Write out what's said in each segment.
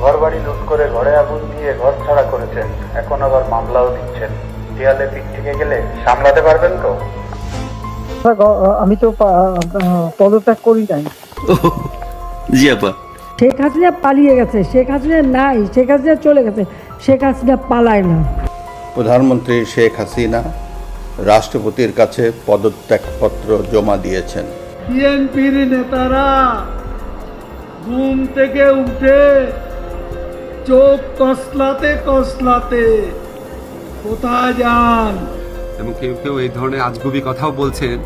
ঘর বাড়ি লুট করে ঘরে আগুন দিয়ে ঘর ছাড়া করেছেন। এখন আবার মামলাও দিচ্ছেন। দেয়ালে পিঠ থেকে গেলে সামলাতে পারবেন তো? আমি তো পদত্যাগ করি নাই। জি আপা। শেখ হাসিনা পালিয়ে গেছে। শেখ হাসিনা নাই। শেখ হাসিনা চলে গেছে। শেখ হাসিনা পালায় না। প্রধানমন্ত্রী শেখ হাসিনা রাষ্ট্রপতির কাছে পদত্যাগপত্র জমা দিয়েছেন। বিএনপির নেতারা ঘুম থেকে উঠে চোখ কসলাতে কসলাতে কোথায় যান? এবং কেউ কেউ এই ধরনের আজগুবি কথাও বলছেন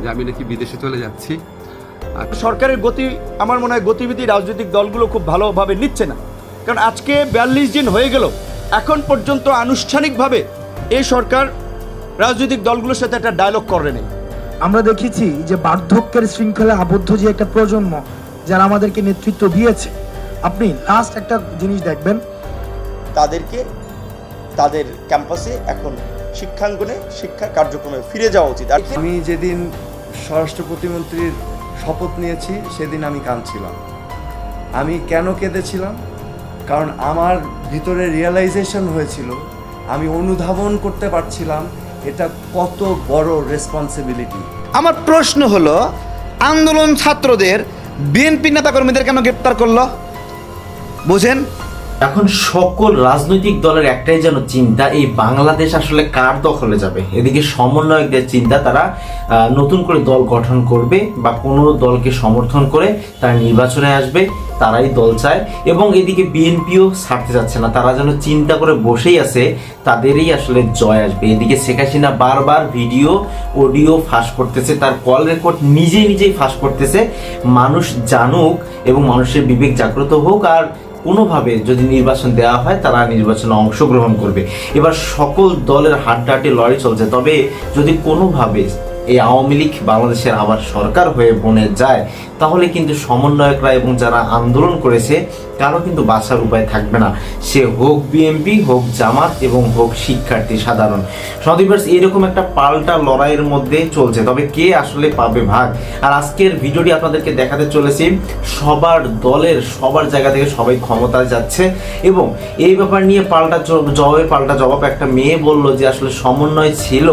যে আমি নাকি বিদেশে চলে যাচ্ছি। আর সরকারের গতি আমার মনে হয় গতিবিধি রাজনৈতিক দলগুলো খুব ভালোভাবে নিচ্ছে না। কারণ আজকে বিয়াল্লিশ দিন হয়ে গেল এখন পর্যন্ত আনুষ্ঠানিকভাবে এই সরকার রাজনৈতিক দলগুলোর সাথে একটা ডায়লগ করে নেই। আমরা দেখেছি যে বার্ধক্যের শৃঙ্খলে আবদ্ধ যে একটা প্রজন্ম যারা আমাদেরকে নেতৃত্ব দিয়েছে আপনি লাস্ট একটা জিনিস দেখবেন। তাদেরকে তাদের ক্যাম্পাসে এখন শিক্ষাঙ্গনে শিক্ষা কার্যক্রমে ফিরে যাওয়া উচিত। আর আমি যেদিন স্বরাষ্ট্র প্রতিমন্ত্রীর শপথ নিয়েছি সেদিন আমি কাঁদছিলাম। আমি কেন কেঁদেছিলাম? কারণ আমার ভিতরে রিয়েলাইজেশন হয়েছিল আমি অনুধাবন করতে পারছিলাম এটা কত বড় রেসপন্সিবিলিটি আমার প্রশ্ন হলো আন্দোলন ছাত্রদের বিএনপি নেতাকর্মীদের কেন গ্রেপ্তার করল? বুঝেন? এখন সকল রাজনৈতিক দলের একটাই যেন চিন্তা, এই বাংলাদেশ আসলে কার দখলে যাবে? এদিকে সমন্বয়কদের চিন্তা, তারা নতুন করে দল গঠন করবে বা কোনো দলকে সমর্থন করে তারা নির্বাচনে আসবে, তারাই দল চায়। এবং এদিকে বিএনপিও ছাড়তে যাচ্ছে না, তারা যেন চিন্তা করে বসেই আছে, তাদেরই আসলে জয় আসবে। এদিকে শেখ হাসিনা বারবার ভিডিও, অডিও ফাঁস করতেছে, তার কল রেকর্ড নিজে নিজেই ফাঁস করতেছে। মানুষ জানুক এবং মানুষের বিবেক জাগ্রত হোক, আর কোনোভাবে যদি নির্বাচন দেওয়া হয়, তারা নির্বাচনে অংশগ্রহণ করবে। এবার সকল দলের হাড্ডাহাটি লড়াই চলছে। তবে যদি কোনোভাবে এই আওয়ামী লীগ বাংলাদেশের আবার সরকার হয়ে বনে যায়, তাহলে কিন্তু সমন্বয়করা এবং যারা আন্দোলন করেছে কারও কিন্তু বাঁচার উপায় থাকবে না। সে হোক বিএমপি, হোক জামাত এবং হোক শিক্ষার্থী সাধারণ। সদীপার্স এরকম একটা পাল্টা লড়াইয়ের মধ্যে চলছে। তবে কে আসলে পাবে ভাগ? আর আজকের ভিডিওটি আপনাদেরকে দেখাতে চলেছি, সবার দলের, সবার জায়গা থেকে সবাই ক্ষমতায় যাচ্ছে এবং এই ব্যাপার নিয়ে পাল্টা জবাবে পাল্টা জবাব একটা মেয়ে বলল যে আসলে সমন্বয় ছিল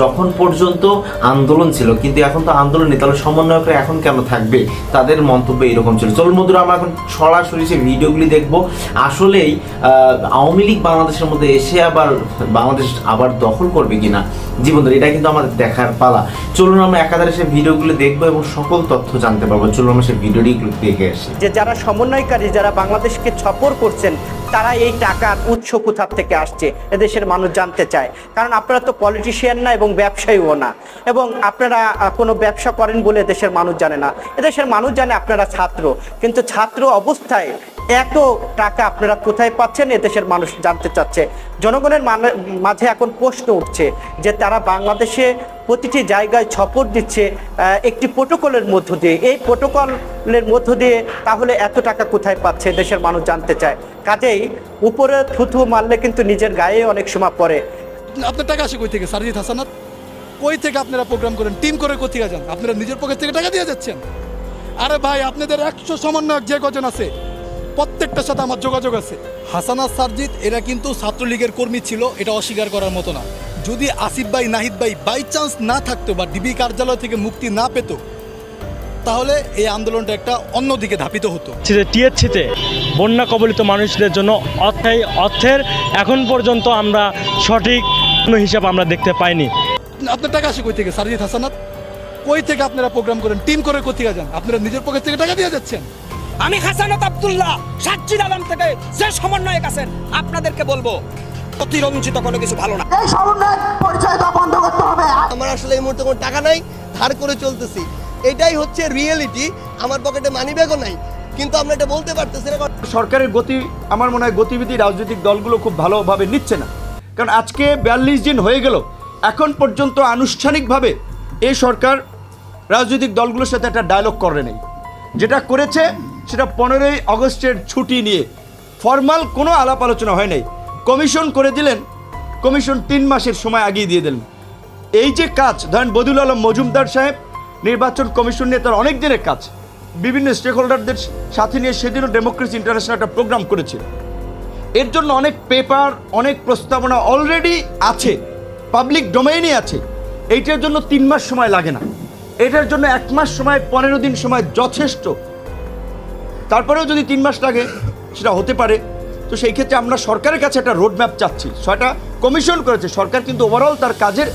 যখন পর্যন্ত আন্দোলন ছিল। কিন্তু এখন তো আন্দোলন নেই, তাহলে সমন্বয়করা এখন কেন থাকবে? তাদের মন্তব্য এরকম ছিল। চলুন বন্ধুরা, আমরা এখন সরাসরি সেই ভিডিওগুলি দেখব, আসলেই আওয়ামী লীগ বাংলাদেশের মধ্যে এসে আবার বাংলাদেশ আবার দখল করবে কিনা জীবন ধরে এটা কিন্তু আমাদের দেখার পালা। চলুন আমরা একাধারে সেই ভিডিওগুলো দেখব এবং সকল তথ্য জানতে পারব। চলুন আমরা সেই ভিডিওটি একটু দেখে আসি। যে যারা সমন্বয়কারী, যারা বাংলাদেশকে ছপর করছেন, তারা এই টাকার উৎস কোথার থেকে আসছে, এদেশের মানুষ জানতে চায়। কারণ আপনারা তো পলিটিশিয়ান না এবং ব্যবসায়ীও না। এবং আপনারা কোনো ব্যবসা করেন বলে দেশের মানুষ জানে না। এদেশের মানুষ জানে আপনারা ছাত্র। কিন্তু ছাত্র অবস্থায় এত টাকা আপনারা কোথায় পাচ্ছেন এদেশের মানুষ জানতে চাচ্ছে। জনগণের মাঝে এখন প্রশ্ন উঠছে যে তারা বাংলাদেশে প্রতিটি জায়গায় ছপর দিচ্ছে একটি প্রোটোকলের মধ্য দিয়ে। এই প্রোটোকলের মধ্য দিয়ে তাহলে এত টাকা কোথায় পাচ্ছে দেশের মানুষ জানতে চায়। কাজেই উপরে থুথু মারলে কিন্তু নিজের গায়ে অনেক সময় পড়ে। আপনার টাকা আসে কই থেকে? সারজিৎ হাসানাত কই থেকে আপনারা প্রোগ্রাম করেন? টিম করে কোথেকে যান? আপনারা নিজের পকেট থেকে টাকা দিয়ে যাচ্ছেন। আরে ভাই, আপনাদের একশো সমন্বয়ক যে কজন আছে প্রত্যেকটার সাথে আমার যোগাযোগ আছে। হাসানাত সারজিৎ এরা কিন্তু ছাত্রলীগের কর্মী ছিল এটা অস্বীকার করার মতো না। যদি আসিফ ভাই নাহিদ ভাই বাই চান্স না থাকতো বা ডিবি কার্যালয় থেকে মুক্তি না পেত তাহলে এই আন্দোলনটা একটা অন্যদিকে ধাপিত হতো। টিএসসিতে বন্যা কবলিত মানুষদের জন্য অর্থায় অর্থের এখন পর্যন্ত আমরা সঠিক কোনো হিসাব আমরা দেখতে পাইনি। আপনার টাকা আসে কই থেকে সারজিৎ হাসানাত কই থেকে আপনারা প্রোগ্রাম করেন? টিম করে কোথেকে যান? আপনারা নিজের পকেট থেকে টাকা দিয়ে যাচ্ছেন? আমি হাসানত আবদুল্লাহ সাজ্জিদ আলম থেকে যে সমন্বয়ক আছেন আপনাদেরকে বলব অতিরঞ্জিত কোনো কিছু ভালো না। এই সমন্বয় পরিচয় দেওয়া বন্ধ করতে হবে। আমার আসলে এই মুহূর্তে কোনো টাকা নাই ধার করে চলতেছি। এটাই হচ্ছে রিয়েলিটি আমার পকেটে মানি ব্যাগও নাই। কিন্তু আমরা এটা বলতে পারতেছি না সরকারের গতি আমার মনে হয় গতিবিধি রাজনৈতিক দলগুলো খুব ভালোভাবে নিচ্ছে না। কারণ আজকে বিয়াল্লিশ দিন হয়ে গেল এখন পর্যন্ত আনুষ্ঠানিকভাবে এই সরকার রাজনৈতিক দলগুলোর সাথে একটা ডায়লগ করে নেই। যেটা করেছে সেটা পনেরোই আগস্টের ছুটি নিয়ে। ফর্মাল কোনো আলাপ আলোচনা হয় নাই। কমিশন করে দিলেন, কমিশন তিন মাসের সময় আগিয়ে দিয়ে দিলেন। এই যে কাজ, ধরেন বদুল আলম মজুমদার সাহেব, নির্বাচন কমিশন নিয়ে তার অনেক দিনের কাজ। বিভিন্ন স্টেক হোল্ডারদের সাথে নিয়ে সেদিনও ডেমোক্রেসি ইন্টারন্যাশনাল একটা প্রোগ্রাম করেছিল। এর জন্য অনেক পেপার অনেক প্রস্তাবনা অলরেডি আছে। পাবলিক ডোমেইনই আছে। এইটার জন্য তিন মাস সময় লাগে না। এটার জন্য এক মাস সময়, পনেরো দিন সময় যথেষ্ট। তারপরেও যদি তিন মাস লাগে, সেটা হতে পারে। তো সেই ক্ষেত্রে আমরা সরকারের কাছে একটা রোড ম্যাপ চাচ্ছি। সেটা কমিশন করেছে। সরকার কিন্তু ওভারঅল তার কাজের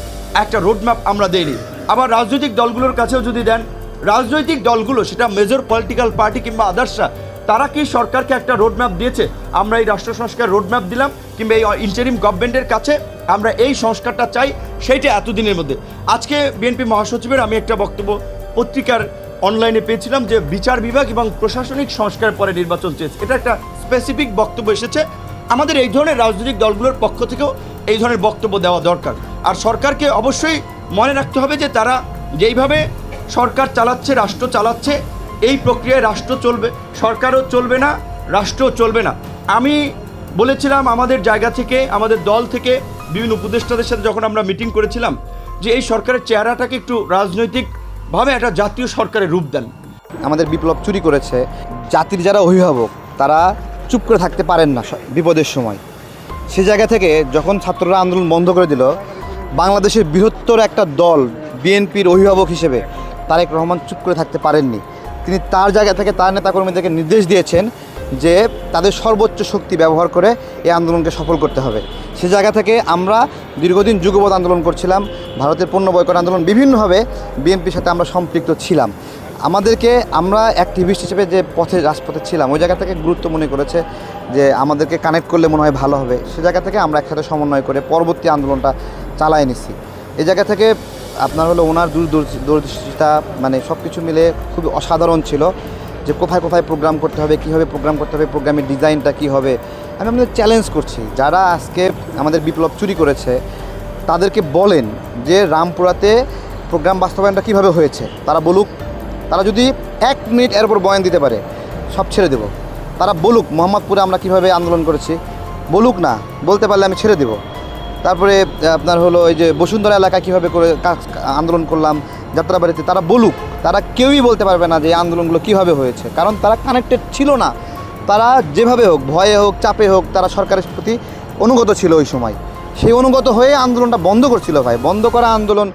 একটা রোড ম্যাপ আমরা দেইনি আবার রাজনৈতিক দলগুলোর কাছেও যদি দেন, রাজনৈতিক দলগুলো, সেটা মেজর পলিটিক্যাল পার্টি কিংবা আদার্সরা তারা কি সরকারকে একটা রোড ম্যাপ দিয়েছে? আমরা এই রাষ্ট্র সংস্কার রোড ম্যাপ দিলাম, কিংবা এই ইন্টারিম গভর্নমেন্টের কাছে আমরা এই সংস্কারটা চাই, সেইটা এতদিনের মধ্যে। আজকে বিএনপি মহাসচিবের আমি একটা বক্তব্য, পত্রিকার অনলাইনে পেয়েছিলাম যে বিচার বিভাগ এবং প্রশাসনিক সংস্কার পরে নির্বাচন চেয়েছে এটা একটা স্পেসিফিক বক্তব্য এসেছে। আমাদের এই ধরনের রাজনৈতিক দলগুলোর পক্ষ থেকেও এই ধরনের বক্তব্য দেওয়া দরকার। আর সরকারকে অবশ্যই মনে রাখতে হবে যে তারা যেইভাবে সরকার চালাচ্ছে, রাষ্ট্র চালাচ্ছে, এই প্রক্রিয়ায় রাষ্ট্র চলবে, সরকারও চলবে না, রাষ্ট্রও চলবে না। আমি বলেছিলাম আমাদের জায়গা থেকে, আমাদের দল থেকে, বিভিন্ন উপদেষ্টাদের সাথে যখন আমরা মিটিং করেছিলাম যে এই সরকারের চেহারাটাকে একটু রাজনৈতিকভাবে একটা জাতীয় সরকারের রূপ দেন। আমাদের বিপ্লব চুরি করেছে। জাতির যারা অভিভাবক, তারা চুপ করে থাকতে পারেন না বিপদের সময়। সে জায়গা থেকে যখন ছাত্ররা আন্দোলন বন্ধ করে দিল, বাংলাদেশের বৃহত্তর একটা দল, বিএনপির অভিভাবক হিসেবে তারেক রহমান চুপ করে থাকতে পারেননি। তিনি তার জায়গা থেকে তার নেতাকর্মীদেরকে নির্দেশ দিয়েছেন যে তাদের সর্বোচ্চ শক্তি ব্যবহার করে এই আন্দোলনকে সফল করতে হবে। সে জায়গা থেকে আমরা দীর্ঘদিন যুগপৎ আন্দোলন করছিলাম, ভারতের পণ্য বয়কট আন্দোলন বিভিন্নভাবে বিএনপির সাথে আমরা সম্পৃক্ত ছিলাম। আমাদেরকে আমরা অ্যাক্টিভিস্ট হিসেবে যে পথে, রাজপথে ছিলাম, ওই জায়গা থেকে গুরুত্ব মনে করেছে যে আমাদেরকে কানেক্ট করলে মনে হয় ভালো হবে। সে জায়গা থেকে আমরা একসাথে সমন্বয় করে পরবর্তী আন্দোলনটা চালায় নিছি। এই জায়গা থেকে আপনার হলো ওনার দূরদর্শি- দূরদর্শিতা মানে সব কিছু মিলে খুবই অসাধারণ ছিল। যে কোথায় কোথায় প্রোগ্রাম করতে হবে, কীভাবে প্রোগ্রাম করতে হবে প্রোগ্রামের ডিজাইনটা কী হবে, আমি আমাদের চ্যালেঞ্জ করছি। যারা আজকে আমাদের বিপ্লব চুরি করেছে, তাদেরকে বলেন যে রামপুরাতে প্রোগ্রাম বাস্তবায়নটা কীভাবে হয়েছে। তারা বলুক, তারা যদি এক মিনিট এর উপর বয়ান দিতে পারে, সব ছেড়ে দেব। তারা বলুক, মোহাম্মদপুরে আমরা কীভাবে আন্দোলন করেছি। বলুক না, বলতে পারলে আমি ছেড়ে দেব। তারপরে আপনার হলো ওই যে বসুন্ধরা এলাকায় কীভাবে করে আন্দোলন করলাম যাত্রাবাড়িতে তারা বলুক, তারা কেউই বলতে পারবে না যে এই আন্দোলনগুলো কীভাবে হয়েছে। কারণ তারা কানেক্টেড ছিল না। তারা যেভাবে হোক, ভয়ে হোক, চাপে হোক, তারা সরকারের প্রতি অনুগত ছিল ওই সময়। সেই অনুগত হয়ে আন্দোলনটা বন্ধ করছিল ভাই। বন্ধ করা আন্দোলন,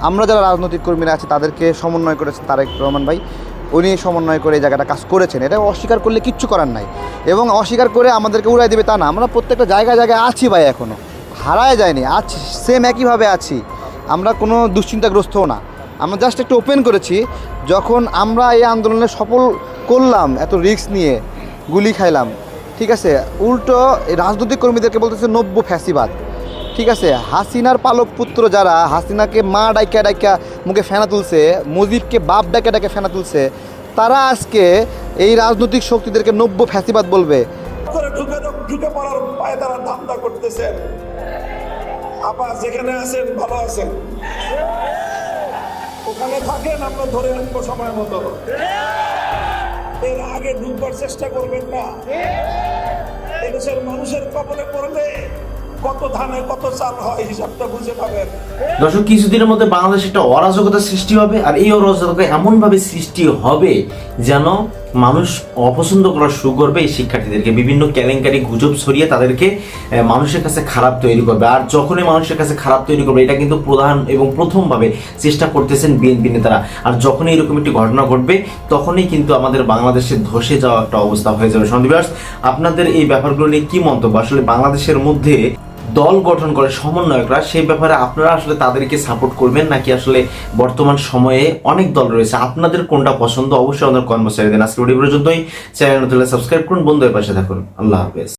আমরা যারা রাজনৈতিক কর্মীরা আছে, তাদেরকে সমন্বয় করেছে তারেক রহমান ভাই। উনি সমন্বয় করে এই জায়গাটা কাজ করেছেন। এটা অস্বীকার করলে কিচ্ছু করার নাই। এবং অস্বীকার করে আমাদেরকে উড়াই দেবে তা না। আমরা প্রত্যেকটা জায়গায় জায়গায় আছি ভাই এখনও হারায় যায়নি। আছি সেম একইভাবে আছি। আমরা কোনো দুশ্চিন্তাগ্রস্তও না। আমরা জাস্ট একটু ওপেন করেছি, যখন আমরা এই আন্দোলনে সফল করলাম, এত রিস্ক নিয়ে গুলি খাইলাম, ঠিক আছে? উল্টো রাজনৈতিক কর্মীদেরকে বলতেছে নব্য ফ্যাসিবাদ, ঠিক আছে? হাসিনার পালক পুত্র যারা, হাসিনাকে মা ডাইকা ডাইকা মুখে ফেনা তুলছে, মুজিবকে বাপ ডাকে ডাকে ফেনা তুলছে, তারা আজকে এই রাজনৈতিক শক্তিদেরকে নব্য ফ্যাসিবাদ বলবে। আপা, যেখানে আছেন, ভালো আছেন? ওখানে থাকেন, আমরা ধরে আনব, সময় মতো। এর আগে ঢুকবার চেষ্টা করবেন না। এদেশের মানুষের কবলে পড়বে কত ধানে, কত চাল হয়, হিসাবটা বুঝে পাবেন। দর্শক, কিছুদিনের মধ্যে বাংলাদেশ একটা অরাজকতা সৃষ্টি হবে, আর এই অরাজকতা এমন ভাবে সৃষ্টি হবে যেন মানুষ অপছন্দ করা শুরু করবে এই শিক্ষার্থীদেরকে। বিভিন্ন কেলেঙ্কারি গুজব ছড়িয়ে তাদেরকে মানুষের কাছে খারাপ তৈরি করবে। আর যখনই মানুষের কাছে খারাপ তৈরি করবে, এটা কিন্তু প্রধান এবং প্রথমভাবে চেষ্টা করতেছেন বিএনপি নেতারা। আর যখনই এরকম একটি ঘটনা ঘটবে, তখনই কিন্তু আমাদের বাংলাদেশে ধসে যাওয়া একটা অবস্থা হয়ে যাবে। সন্দীপাস আপনাদের এই ব্যাপারগুলো নিয়ে কি মন্তব্য? আসলে বাংলাদেশের মধ্যে দল গঠন করে সমন্বয়করা, সেই ব্যাপারে আপনারা আসলে তাদেরকে সাপোর্ট করবেন নাকি আসলে বর্তমান সময়ে অনেক দল রয়েছে? আপনাদের কোনটা পছন্দ? অবশ্যই আমাদের কর্মচারীদের আজকে ভিডিও পর্যন্তই। চ্যানেল সাবস্ক্রাইব করুন, বন্ধুদের পাশে থাকুন। আল্লাহ হাফেজ।